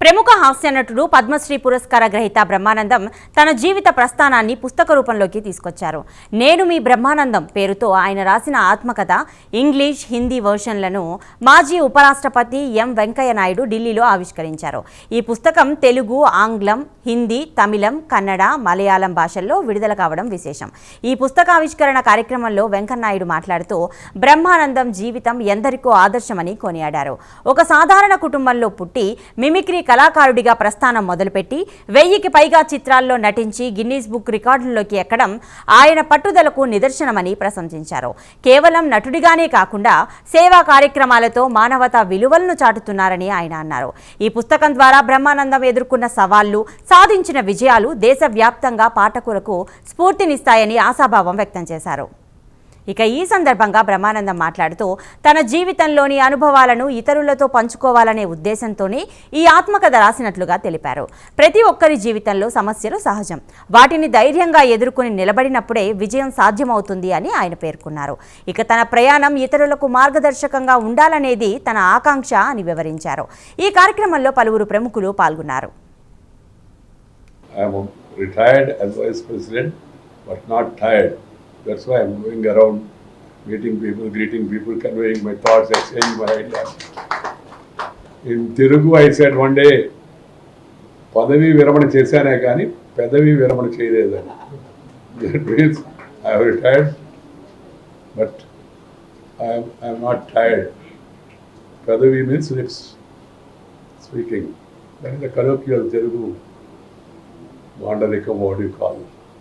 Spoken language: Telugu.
ప్రముఖ హాస్య నటుడు పద్మశ్రీ పురస్కార గ్రహీత బ్రహ్మానందం తన జీవిత ప్రస్థానాన్ని పుస్తక రూపంలోకి తీసుకొచ్చారు. నేను మీ బ్రహ్మానందం పేరుతో ఆయన రాసిన ఆత్మకథ ఇంగ్లీష్ హిందీ వర్షన్లను మాజీ ఉపరాష్ట్రపతి ఎం వెంకయ్య నాయుడు ఢిల్లీలో ఆవిష్కరించారు. ఈ పుస్తకం తెలుగు ఆంగ్లం హిందీ తమిళం కన్నడ మలయాళం భాషల్లో విడుదల కావడం విశేషం. ఈ పుస్తకావిష్కరణ కార్యక్రమంలో వెంకన్నాయుడు మాట్లాడుతూ బ్రహ్మానందం జీవితం ఎందరికో ఆదర్శమని కొనియాడారు. ఒక సాధారణ కుటుంబంలో పుట్టి మిమిక్రీ కళాకారుడిగా ప్రస్థానం మొదలుపెట్టి వెయ్యికి పైగా చిత్రాల్లో నటించి గిన్నీస్ బుక్ రికార్డుల్లోకి ఎక్కడం ఆయన పట్టుదలకు నిదర్శనమని ప్రశంసించారు. కేవలం నటుడిగానే కాకుండా సేవా కార్యక్రమాలతో మానవతా విలువలను చాటుతున్నారని ఆయన అన్నారు. ఈ పుస్తకం ద్వారా బ్రహ్మానందం ఎదుర్కొన్న సవాళ్ళు సాధించిన విజయాలు దేశవ్యాప్తంగా పాఠకులకు స్ఫూర్తినిస్తాయని ఆశాభావం వ్యక్తం చేశారు. ఇక ఈ సందర్భంగా బ్రహ్మానందం మాట్లాడుతూ తన జీవితంలోని అనుభవాలను ఇతరులతో పంచుకోవాలనే ఉద్దేశంతోనే ఈ ఆత్మకథ రాసినట్లుగా తెలిపారు. ప్రతి ఒక్కరి జీవితంలో సమస్యలు సహజం. వాటిని ధైర్యంగా ఎదుర్కొని నిలబడినప్పుడే విజయం సాధ్యమవుతుంది అని ఆయన పేర్కొన్నారు. ఇక తన ప్రయాణం ఇతరులకు మార్గదర్శకంగా ఉండాలనేది తన ఆకాంక్ష అని వివరించారు. ఈ కార్యక్రమంలో పలువురు ప్రముఖులు పాల్గొన్నారు. I am a retired as vice president, but not tired. That's why I'm going around meeting people, greeting people, conveying my thoughts, exchanging my ideas. In Telugu, I said one day, పదవి విరమణ చేశానే కానీ పెదవి విరమణ చేయలేదని That means I have retired, but I am, I am not tired. Padavi means lips speaking. That is a colloquial Telugu Mandalika, what do you call it?